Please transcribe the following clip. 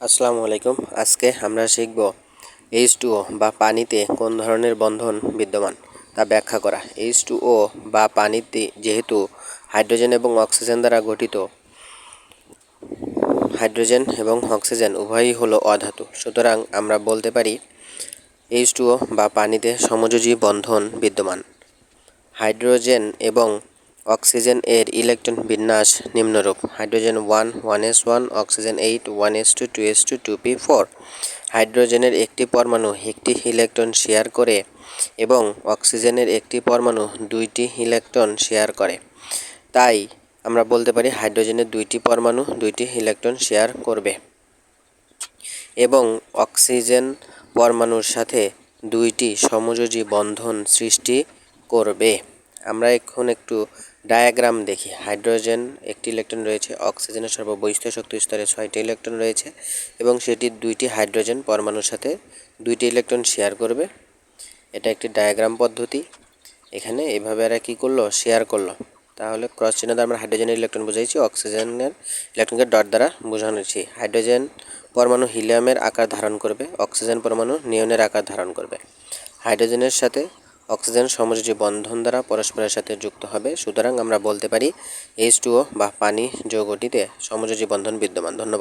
আসসালামু আলাইকুম। আজকে আমরা শিখব এইচ টু ও বা পানিতে কোন ধরনের বন্ধন বিদ্যমান তা ব্যাখ্যা করা। এইচ টু ও বা পানিতে যেহেতু হাইড্রোজেন এবং অক্সিজেন দ্বারা গঠিত, হাইড্রোজেন এবং অক্সিজেন উভয়ই হলো অধাতু। সুতরাং আমরা বলতে পারি এইচ টু ও বা পানিতে সমযোজী বন্ধন বিদ্যমান। হাইড্রোজেন এবং অক্সিজেন এর ইলেকট্রন বিন্যাস নিম্নরূপ। Hydrogen one one S one, oxygen eight, one S two two S two two P four. হাইড্রোজেনের একটি পরমাণু একটি ইলেকট্রন শেয়ার করে এবং অক্সিজেনের একটি পরমাণু দুইটি ইলেকট্রন শেয়ার করে। তাই আমরা বলতে পারি হাইড্রোজেনের দুইটি পরমাণু দুইটি ইলেকট্রন শেয়ার করবে। এবং অক্সিজেন পরমাণুর সাথে দুইটি সমযোজী বন্ধন সৃষ্টি করবে। আমরা এখন একটু ডায়াগ্রাম দেখি। হাইড্রোজেন একটি ইলেকট্রন রয়েছে অক্সিজেনের সর্ববহিষ্ঠ শক্তি স্তরে ছয়টি ইলেকট্রন রয়েছে এবং সেটি দুইটি হাইড্রোজেন পরমাণুর সাথে দুইটি ইলেকট্রন শেয়ার করবে। এটা একটি ডায়াগ্রাম পদ্ধতি। এখানে এভাবে এরা কী করল? শেয়ার করল। তাহলে ক্রস চিহ্ন দ্বারা আমরা হাইড্রোজেনের ইলেকট্রন বুঝাইছি অক্সিজেনের ইলেকট্রনকে ডট দ্বারা বোঝানোছি হাইড্রোজেন পরমাণু হিলিয়ামের আকার ধারণ করবে অক্সিজেন পরমাণু নিয়নের আকার ধারণ করবে। হাইড্রোজেনের সাথে অক্সিজেন সমযোজী বন্ধন দ্বারা পরস্পরের সাথে যুক্ত হবে। সুতরাং আমরা বলতে পারি এইচ বা পানি যৌগটিতে সমযোজী বন্ধন বিদ্যমান। ধন্যবাদ।